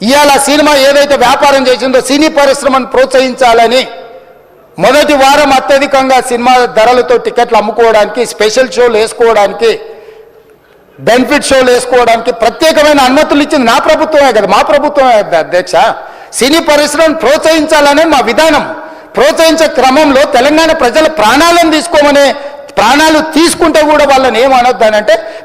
ఇవాళ సినిమా ఏదైతే వ్యాపారం చేసిందో సినీ పరిశ్రమను ప్రోత్సహించాలని మొదటి వారం అత్యధికంగా సినిమా ధరలతో టికెట్లు అమ్ముకోవడానికి స్పెషల్ షోలు వేసుకోవడానికి బెనిఫిట్ షోలు వేసుకోవడానికి ప్రత్యేకమైన అనుమతులు ఇచ్చింది నా ప్రభుత్వమే కదా మా ప్రభుత్వమే కదా అధ్యక్ష. సినీ పరిశ్రమను ప్రోత్సహించాలనే మా విధానం. ప్రోత్సహించే క్రమంలో తెలంగాణ ప్రజల ప్రాణాలను తీసుకోమనే ప్రాణాలు తీసుకుంటే కూడా వాళ్ళని ఏమనొద్దానంటే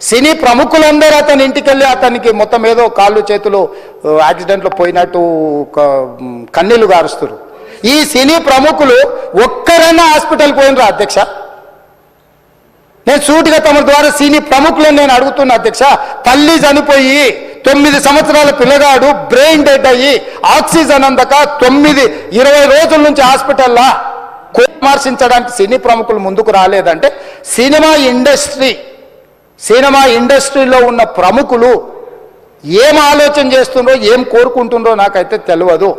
సినీ ప్రముఖులందరూ అతని ఇంటికి వెళ్ళి అతనికి మొత్తం ఏదో కాళ్ళు చేతులు యాక్సిడెంట్లో పోయినట్టు కన్నీళ్ళు గారుస్తారు ఈ సినీ ప్రముఖులు ఒక్కరైనా హాస్పిటల్ పోయినరా అధ్యక్ష? నేను సూటిగా తమ ద్వారా సినీ ప్రముఖులను నేను అడుగుతున్నా అధ్యక్ష తల్లి చనిపోయి తొమ్మిది సంవత్సరాల పిల్లగాడు బ్రెయిన్ డెడ్ అయ్యి ఆక్సిజన్ అందక తొమ్మిది ఇరవై రోజుల నుంచి హాస్పిటల్లా పరామర్శించడానికి సినీ ప్రముఖులు ముందుకు రాలేదంటే సినిమా ఇండస్ట్రీ సినిమా ఇండస్ట్రీలో ఉన్న ప్రముఖులు ఏం ఆలోచన చేస్తుండ్రో ఏం కోరుకుంటుండ్రో నాకైతే తెలియదు